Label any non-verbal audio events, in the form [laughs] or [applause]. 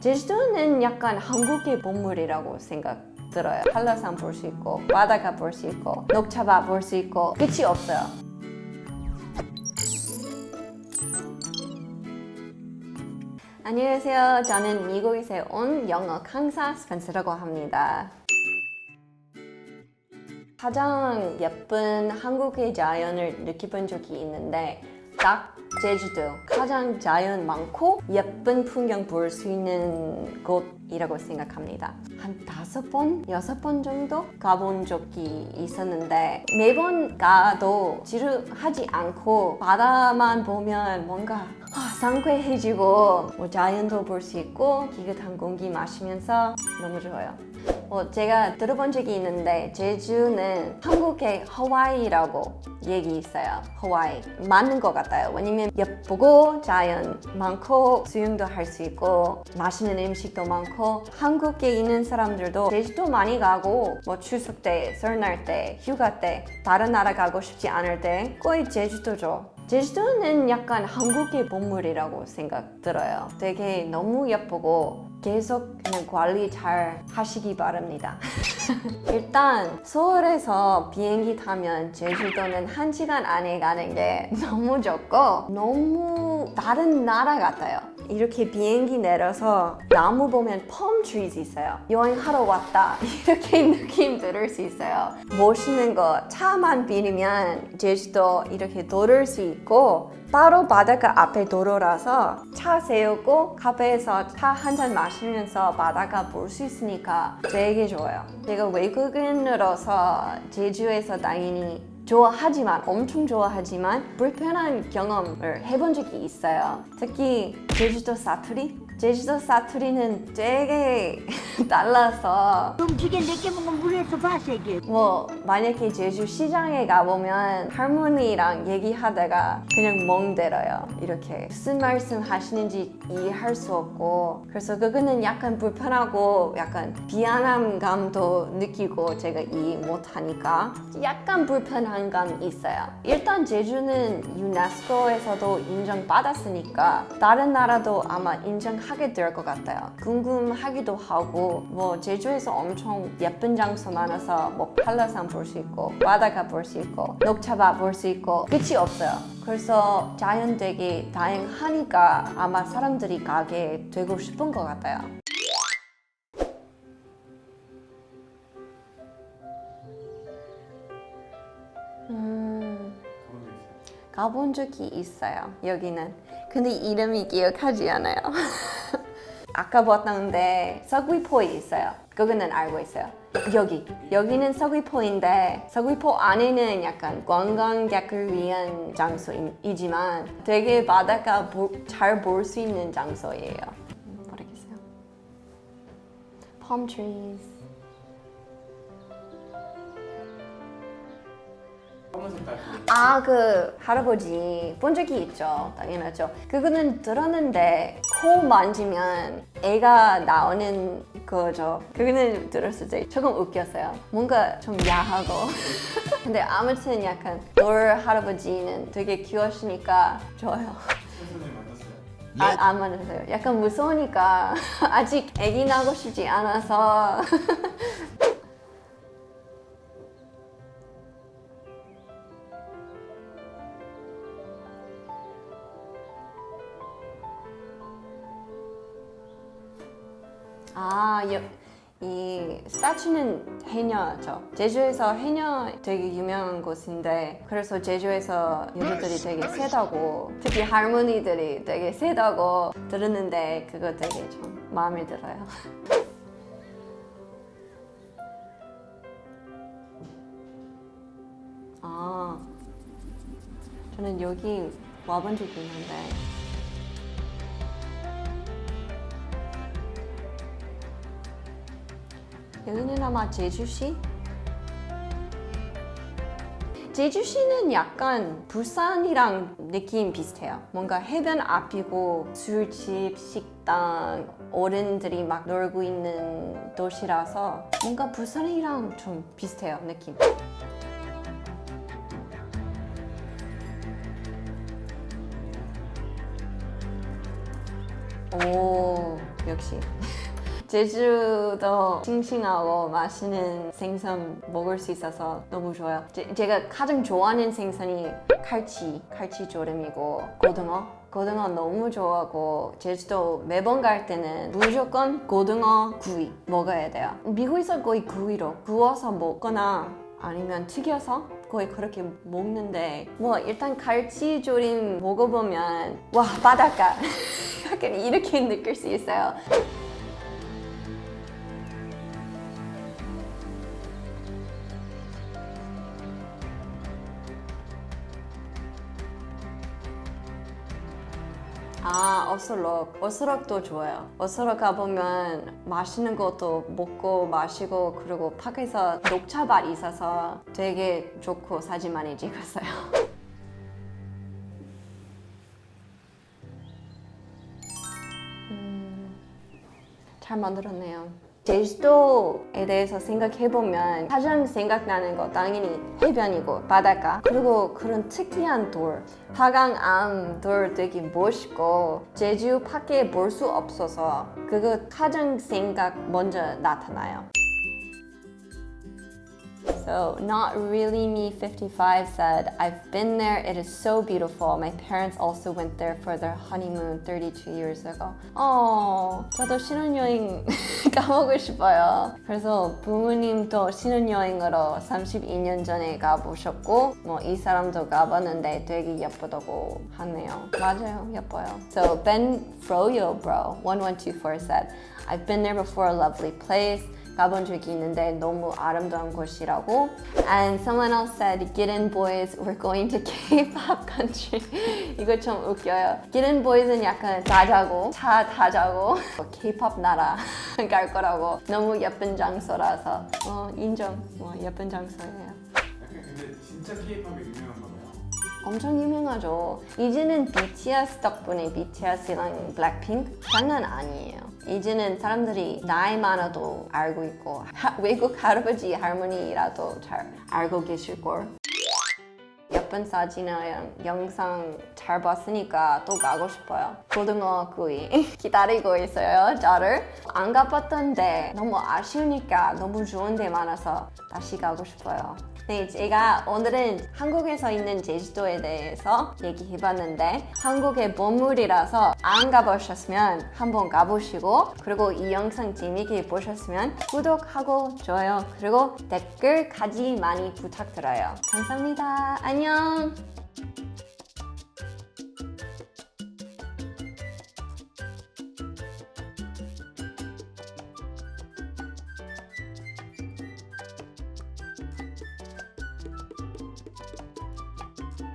제주도는 약간 한국의 보물이라고 생각 들어요. 한라산 볼 수 있고 바다가 볼 수 있고 녹차밭 볼 수 있고 끝이 없어요. 안녕하세요. 저는 미국에서 온 영어 강사 스펜서라고 합니다. 가장 예쁜 한국의 자연을 느껴본 적이 있는데 딱 제주도 가장 자연 많고 예쁜 풍경 볼 수 있는 곳이라고 생각합니다. 한 다섯 번, 여섯 번 정도 가본 적이 있었는데 매번 가도 지루하지 않고 바다만 보면 뭔가 아, 상쾌해지고 뭐 자연도 볼 수 있고 깨끗한 공기 마시면서 너무 좋아요. 어, 제가 들어본 적이 있는데 제주는 한국의 하와이라고 얘기 있어요. 하와이 맞는 것 같아요. 왜냐면 예쁘고 자연 많고 수영도 할 수 있고 맛있는 음식도 많고 한국에 있는 사람들도 제주도 많이 가고 뭐 추석 때, 설날 때, 휴가 때 다른 나라 가고 싶지 않을 때 거의 제주도죠. 제주도는 약간 한국의 보물이라고 생각 들어요. 되게 너무 예쁘고 계속 그냥 관리 잘 하시기 바랍니다. [laughs] 일단 서울에서 비행기 타면 제주도는 한 시간 안에 가는 게 [laughs] 너무 적고 너무 다른 나라 같아요. 이렇게 비행기 내려서 나무 보면 펌 트리즈 있어요. 여행하러 왔다 [laughs] 이렇게 느낌 들을 수 있어요. 멋있는 거 차만 빌리면 제주도 이렇게 돌을 수 있고 바로 바닷가 앞에 도로라서 차 세우고 카페에서 차 한 잔 마시면서 바닷가 볼 수 있으니까 되게 좋아요. 제가 외국인으로서 제주에서 당연히 좋아하지만 엄청 좋아하지만 불편한 경험을 해본 적이 있어요. 특히 제주도 사투리. 제주도 사투리는 되게 [laughs] 달라서. 음식에 내게 먹으면 물에서 봤어 이게. 뭐 만약에 제주 시장에 가보면 할머니랑 얘기하다가 그냥 멍때려요. 이렇게 무슨 말씀 하시는지 이해할 수 없고. 그래서 그거는 약간 불편하고 약간 비안함 감도 느끼고 제가 이해 못하니까 약간 불편한 감이 있어요. 일단 제주는 유네스코에서도 인정받았으니까 다른 나라도 아마 인정 하게 될 것 같아요 궁금하기도 하고 뭐 제주에서 엄청 예쁜 장소 많아서 뭐 한라산 볼 수 있고 바다가 볼 수 있고 녹차밭 볼 수 있고 끝이 없어요. 그래서 자연 되게 다양하니까 아마 사람들이 가게 되고 싶은 것 같아요. 음, 가본 적이 있어요. 여기는. 근데 이름이 기억하지 않아요. [laughs] 아까 봤는데 서귀포에 있어요. 그거는 알고 있어요. 여기 여기는 서귀포인데 서귀포 안에는 약간 관광객을 위한 장소이지만 되게 바다가 잘 볼 수 있는 장소예요. 음, 모르겠어요. Palm trees. 아, 그 할아버지 본 적이 있죠. 당연하죠. 그거는 들었는데 코 만지면 애가 나오는 거죠. 그거는 들었을 때 조금 웃겼어요. 뭔가 좀 야하고. [laughs] 근데 아무튼 약간 돌 할아버지는 되게 귀여우시니까 좋아요. 선생님 만났어요? 아, 안 만났어요. 약간 무서우니까 [laughs] 아직 애기 나고 싶지 않아서 [laughs] 아, 여, 이 스타츄는 해녀죠. 제주에서 해녀 되게 유명한 곳인데 그래서 제주에서 여자들이 되게 세다고 특히 할머니들이 되게 세다고 들었는데 그거 되게 좀 마음에 들어요. [laughs] 아, 저는 여기 와본 적이 있는데 아마 제주시? 제주시는 약간 부산이랑 느낌 비슷해요. 뭔가 해변 앞이고 술집, 식당, 어른들이 막 놀고 있는 도시라서 뭔가 부산이랑 좀 비슷해요, 느낌. 오, 역시. 제주도 싱싱하고 맛있는 생선 먹을 수 있어서 너무 좋아요. 제, 제가 가장 좋아하는 생선이 칼치, 칼치 조림이고 고등어. 고등어 너무 좋아하고 제주도 매번 갈 때는 무조건 고등어 구이 먹어야 돼요. 미국에서 거의 구이로 구워서 먹거나 아니면 튀겨서 거의 그렇게 먹는데 뭐 일단 갈치 조림 먹어보면 와 바닷가 [laughs] 약간 이렇게 느낄 수 있어요. 아, 어스럭. 어스럭도 좋아요. 어스럭 가보면 맛있는 것도 먹고 마시고 그리고 밖에서 녹차밭 있어서 되게 좋고 사진 많이 찍었어요. [laughs] 음, 잘 만들었네요. 제주도에 대해서 생각해보면 가장 생각나는 거 당연히 해변이고 바닷가 그리고 그런 특이한 돌 파강암 돌 되게 멋있고 제주 밖에 볼 수 없어서 그거 가장 생각 먼저 나타나요. So, not really me 55 said, I've been there, it is so beautiful. My parents also went there for their honeymoon 32 years ago. 어, 저도 신혼여행 [laughs] 가보고 싶어요. 그래서 부모님도 신혼여행으로 32년 전에 가보셨고, 뭐 이 사람도 가봤는데 되게 예쁘다고 하네요. 맞아요, 예뻐요. So, Ben Froyo Bro 1124 said, I've been there before, a lovely place. 가본 적이 있는데 너무 아름다운 곳이라고. And someone else said, Get in boys, we're going to [laughs] K-pop country. [laughs] 이거 좀 웃겨요. Get in boys은 약간 자자고, 차 타자고, [laughs] K-pop 나라 갈 거라고. 너무 예쁜 장소라서 어, 인정. 뭐 예쁜 장소예요. 근데 진짜 K-팝이 유명한가 봐요. 엄청 유명하죠. 이제는 BTS 덕분에 BTS랑 블랙핑크 장난 아니에요. 이제는 사람들이 나이 많아도 알고 있고 하- 외국 할아버지 할머니라도 잘 알고 계실 걸. 예쁜 사진이랑 영상 잘 봤으니까 또 가고 싶어요. 고등어 구이 [laughs] 기다리고 있어요. 저를 안 가봤던데 너무 아쉬우니까 너무 좋은 데 많아서 다시 가고 싶어요. 네, 제가 오늘은 한국에서 있는 제주도에 대해서 얘기해봤는데 한국의 보물이라서 안 가보셨으면 한번 가보시고 그리고 이 영상 재미있게 보셨으면 구독하고 좋아요 그리고 댓글까지 많이 부탁드려요. 감사합니다. 안녕.